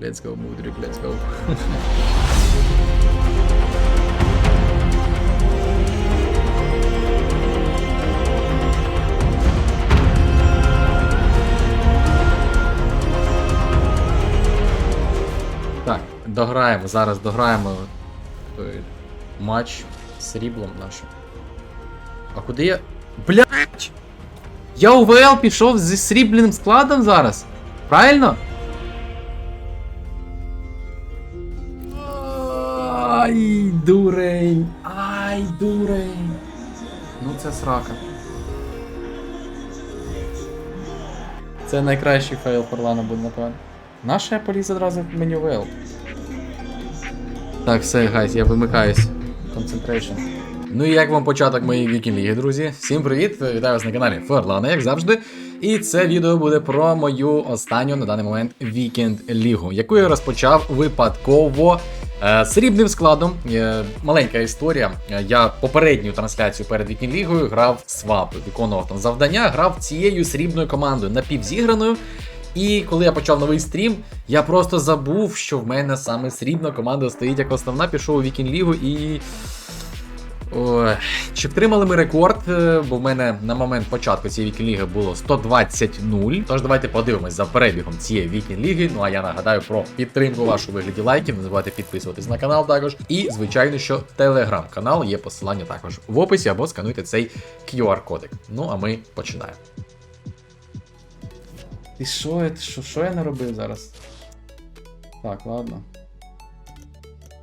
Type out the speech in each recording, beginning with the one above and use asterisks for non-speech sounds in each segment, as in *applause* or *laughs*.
Let's go, Мудрик, let's go. *laughs* Так, дограємо, зараз дограємо той матч з сріблом нашим. А куди я. Блять! Я у ВЛ пішов зі срібним складом зараз. Правильно? Ай, дурень! Ай, дурень! Ну це срака. Це найкращий фейл Форлана буде, напевно. Наша я поліз одразу в меню ВЛ. Так, все, гайс, я вимикаюсь. Concentration. Ну і як вам початок моєї вікінг-ліги, друзі? Всім привіт! Вітаю вас на каналі Ферлана, як завжди. І це відео буде про мою останню на даний момент вікенд-лігу, яку я розпочав випадково. Е, Срібним складом, Е, маленька історія. Е, Я попередню трансляцію перед вікінг-лігою грав свап, виконував там завдання, грав цією срібною командою напівзіграною. І коли я почав новий стрім, я просто забув, що в мене саме срібна команда стоїть як основна, пішов у Вікінг-лігу і. Чи втримали ми рекорд? Е, Бо в мене на момент початку цієї вікінг-ліги було 120-0. Тож давайте подивимось за перебігом цієї вікінг-ліги. Ну а я нагадаю про підтримку вашу вигляді лайків. Не забувайте підписуватись на канал також. І, звичайно, що телеграм-канал є посилання також в описі або скануйте цей QR-кодик. Ну а ми починаємо. Ти що, я- що, що я наробив зараз? Так, ладно.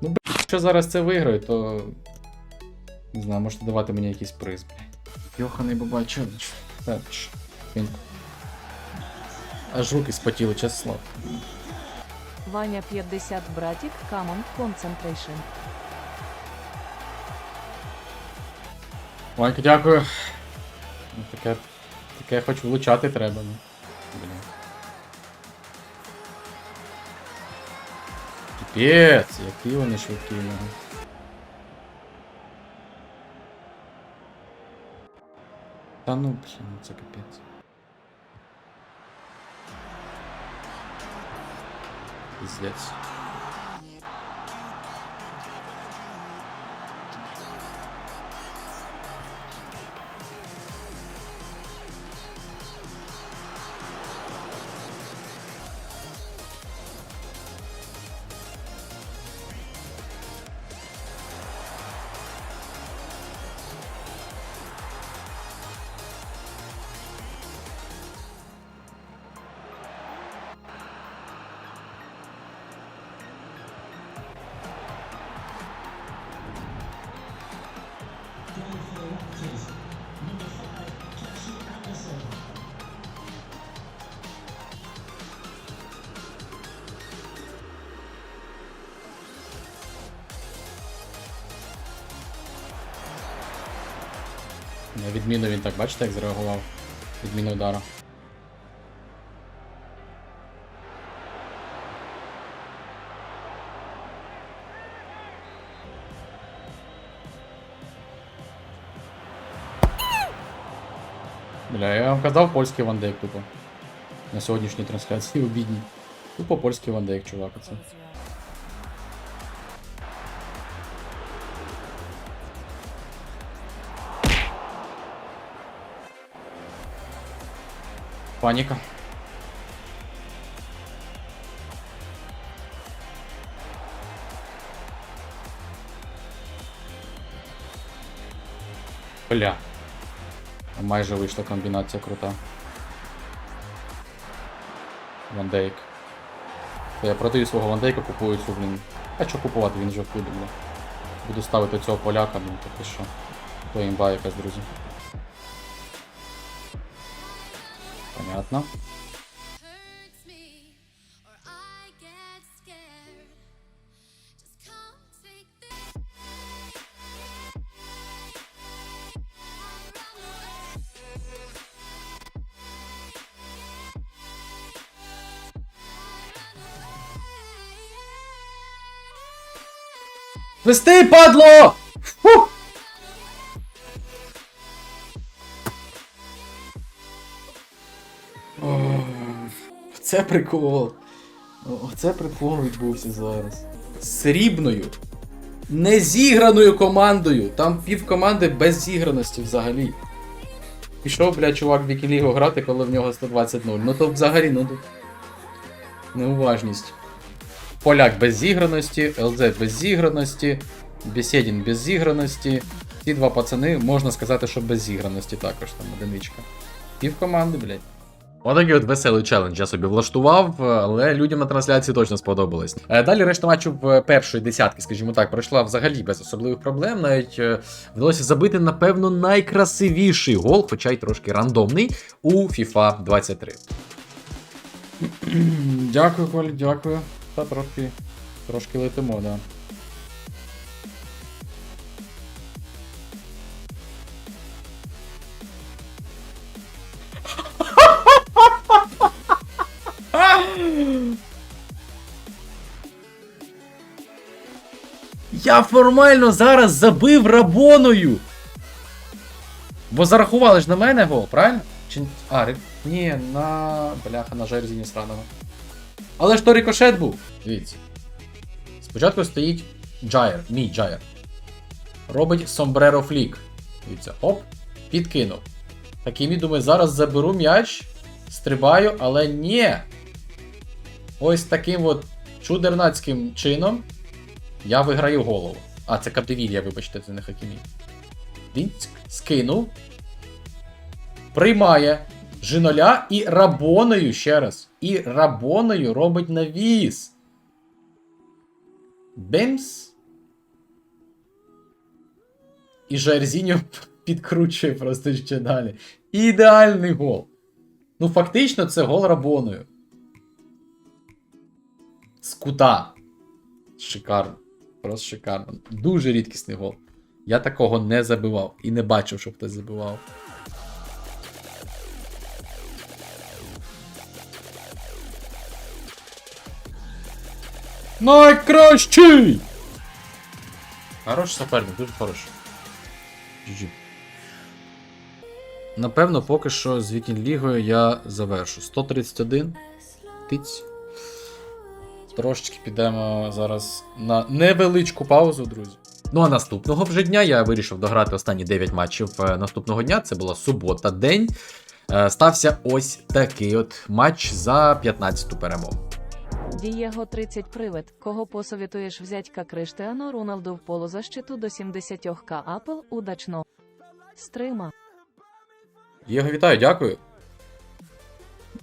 Ну, якщо зараз це виграю, то. Не знаю, можете давати мені якийсь приз, бля. Йоханий баба, чо? Так, ч- Аж руки спотіли, чесно слово. Ваня 50 братик, Common Concentration. Ванька, дякую. Ну, таке, таке хоч влучати треба. Ну. Блін. Піпець, які вони швидкі. Ну. Та ну, блін, ну це капець. Піздець. Відміну він так, бачите, як зреагував? Відміну удара. Бля, я вам казав польський вандейк тупо. На сьогоднішній трансляції обідній. Тупо польський вандейк, чувак, оце. Паніка. Бля. Майже вийшла комбінація крута. Вандейк. Я продаю свого вандейка, купую цю, блін. А що купувати, він вже в клубі. Буду ставити цього поляка, ну таке що. То імба якась, друзі. Понятно. Вести, падло! Це прикол. Оце прикол відбувся зараз. Срібною. Незіграною командою. Там пів команди без зіграності взагалі. Пішов, бля, чувак в Вікілігу грати, коли в нього 120 0 Ну то взагалі, ну тут. Неуважність. Поляк без зіграності, ЛЗ без зіграності, Бесєдін без зіграності. Ці два пацани, можна сказати, що без зіграності також там одиничка. Пів команди, блядь. Отакий от веселий челендж я собі влаштував, але людям на трансляції точно сподобалось. Е, Далі решта матчів в першої десятки, скажімо так, пройшла взагалі без особливих проблем. Навіть е, вдалося забити, напевно, найкрасивіший гол, хоча й трошки рандомний, у FIFA 23. дякую, Коль, дякую. Та трошки, трошки летимо, да. Я формально зараз забив рабоною. Бо зарахували ж на мене гол, правильно? Чи... А, ри- ні, на. Бляха, на жерзіні сраного. Але ж то рикошет був. Дивіться. Спочатку стоїть Джайер, мій Джайер. Робить сомбреро флік. Дивіться, оп, підкинув. Таким і думаю, зараз заберу м'яч, стрибаю, але ні. Ось таким от чудернацьким чином я виграю голову. А, це Каптевілля, вибачте, це не Хакімі. Він скинув. Приймає жиноля і рабоною ще раз. І рабоною робить навіс. Бемс. І Жерзіньо *laughs* підкручує просто ще далі. Ідеальний гол. Ну, фактично, це гол рабоною. З кута. Шикарно. Просто шикарно. Дуже рідкісний гол. Я такого не забивав і не бачив, щоб хтось забивав. Найкращий! Хороший суперник, дуже хороший. GG. Напевно, поки що з Вікінг Лігою я завершу. 131. Тиць. Трошечки підемо зараз на невеличку паузу, друзі. Ну а наступного вже дня я вирішив дограти останні 9 матчів е, наступного дня. Це була субота, день. Е, Стався ось такий от матч за 15-ту перемогу. Дієго 30 привид. Кого посовітуєш взять ка Криштиану Роналду в полузащиту до 70к апл удачно. Стрима. Єго, вітаю, дякую.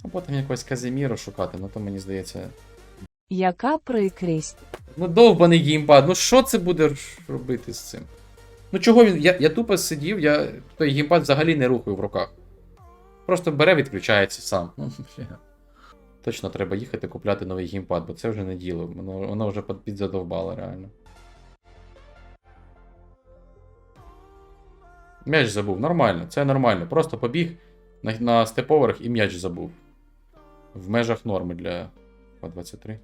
А потім якогось Казиміра шукати, ну то мені здається. Яка прикрість. Ну, довбаний геймпад, ну що це буде робити з цим? Ну чого він. Я, я тупо сидів, я той геймпад взагалі не рухаю в руках. Просто бере, відключається сам. Ну. Точно треба їхати купляти новий геймпад, бо це вже не діло. Воно, воно вже підзадовбало реально. М'яч забув, нормально, це нормально. Просто побіг на, на степоверах і м'яч забув. В межах норми для 23.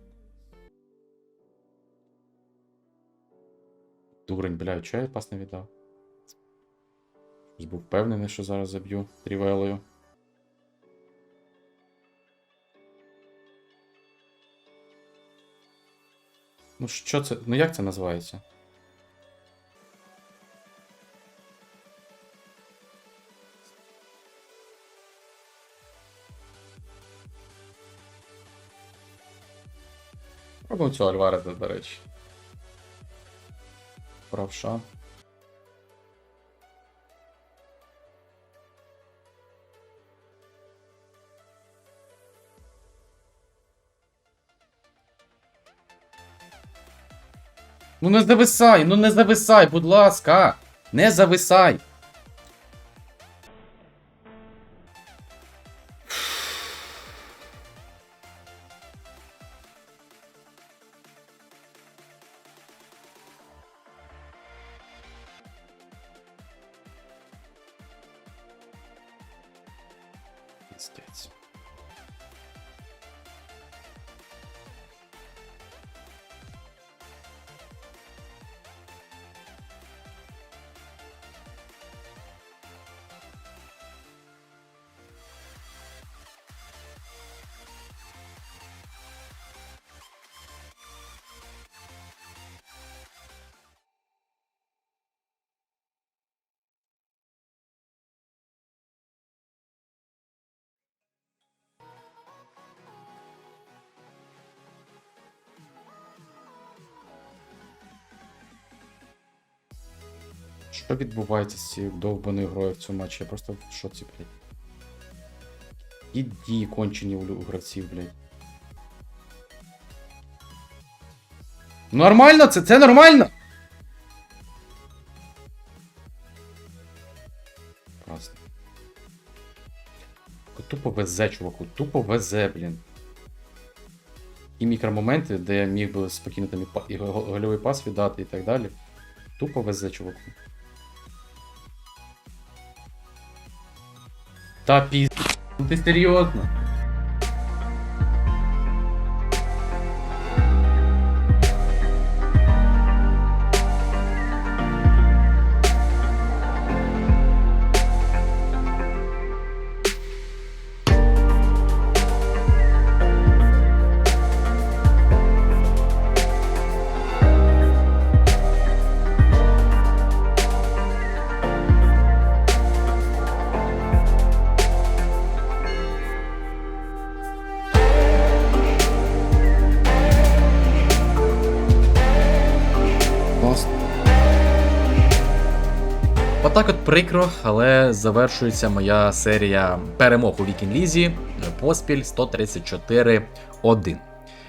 Дурень, бля, чого я пас не віддав? Щось Був впевнений, що зараз заб'ю трівелою. Ну що це? Ну як це називається? Робимо цього Альвареда, до речі. Правша. Ну не зависай, ну не зависай, будь ласка. Не зависай. Що відбувається з цією довбаною грою в цьому матчі? Я просто в шоці, блядь. І дії кончені у гравців, блядь. Нормально, це, це нормально! Просто. Тупо везе, чуваку, тупо везе, блін. І мікромоменти, де я міг би спокійно там і, гольовий пас віддати і так далі. Тупо везе, чуваку. Та піз... Ти серйозно? Прикро, але завершується моя серія перемог у Вікінг-лізі поспіль 134-1.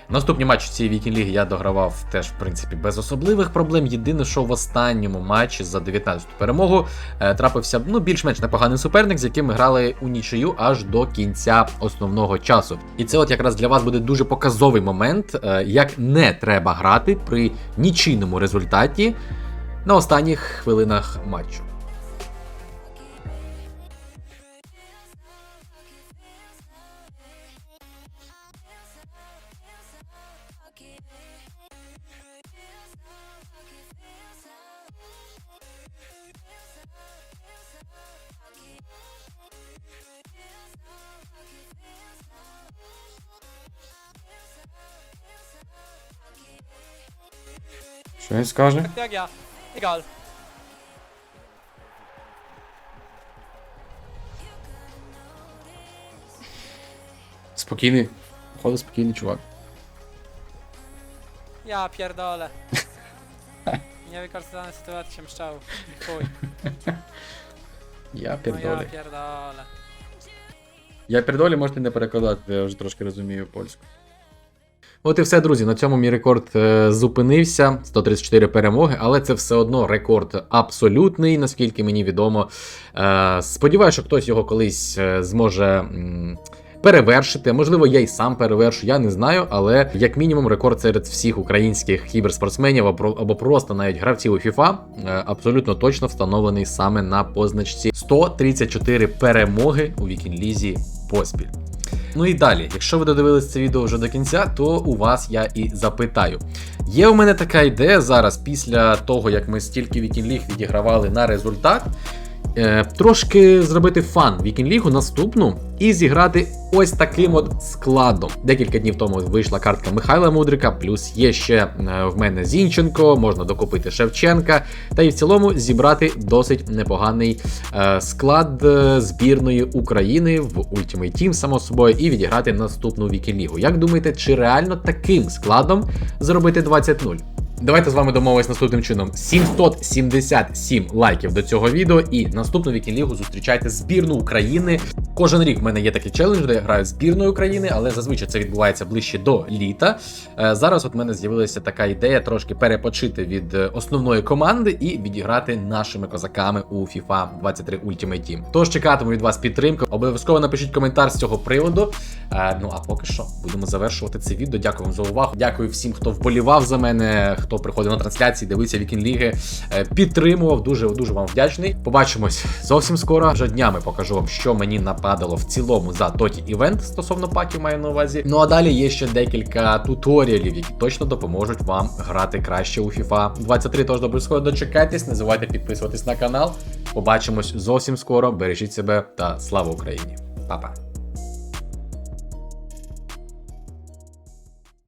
Наступні матчі цієї Вікінг-ліги я догравав теж, в принципі, без особливих проблем. Єдине, що в останньому матчі за 19-ту перемогу е, трапився ну, більш-менш непоганий суперник, з яким ми грали у нічию аж до кінця основного часу. І це от якраз для вас буде дуже показовий момент, е, як не треба грати при нічийному результаті на останніх хвилинах матчу. Що він скаже? Jak ja. Egal. Спокійний. Походу спокійний чувак. Ja pierdolę. *laughs* Niewykorzystane sytuacje mszczał. Chuj. Я No пердолі. ja pierdolę. Я пердолі можете не перекладати, я вже трошки розумію польську. От і все, друзі. На цьому мій рекорд е, зупинився. 134 перемоги, але це все одно рекорд абсолютний, наскільки мені відомо. Е, сподіваюся, що хтось його колись е, зможе. Перевершити, можливо, я й сам перевершу, я не знаю, але як мінімум рекорд серед всіх українських кіберспортсменів або просто навіть гравців у FIFA абсолютно точно встановлений саме на позначці 134 перемоги у Вікінлізі поспіль. Ну і далі, якщо ви додивились це відео вже до кінця, то у вас я і запитаю. Є у мене така ідея зараз, після того як ми стільки Вікінліг відігравали на результат, е, трошки зробити фан Вікінлігу наступну і зіграти ось таким от складом. Декілька днів тому вийшла картка Михайла Мудрика, плюс є ще е, в мене Зінченко, можна докупити Шевченка, та і в цілому зібрати досить непоганий е, склад е, збірної України в Ultimate Team, само собою, і відіграти наступну Вікінлігу. Як думаєте, чи реально таким складом зробити 20-0? Давайте з вами домовимось наступним чином: 777 лайків до цього відео, і наступну вікінлігу зустрічайте збірну України. Кожен рік в мене є такий челендж, де я граю збірною України, але зазвичай це відбувається ближче до літа. Е, Зараз от в мене з'явилася така ідея трошки перепочити від е, основної команди і відіграти нашими козаками у FIFA 23 Ultimate Team. Тож чекатиму від вас підтримки. Обов'язково напишіть коментар з цього приводу. Е, Ну а поки що будемо завершувати це відео. Дякую вам за увагу. Дякую всім, хто вболівав за мене, хто приходив на трансляції, дивився Вікінг-ліги, е, підтримував. Дуже дуже вам вдячний. Побачимось зовсім скоро. Вже днями покажу вам, що мені нападало в цілому за тоті івент стосовно паків, маю на увазі. Ну а далі є ще декілька туторіалів, які точно допоможуть вам грати краще у FIFA 23. Тож обов'язково дочекайтесь, не забувайте підписуватись на канал. Побачимось зовсім скоро. Бережіть себе та слава Україні. Па-па.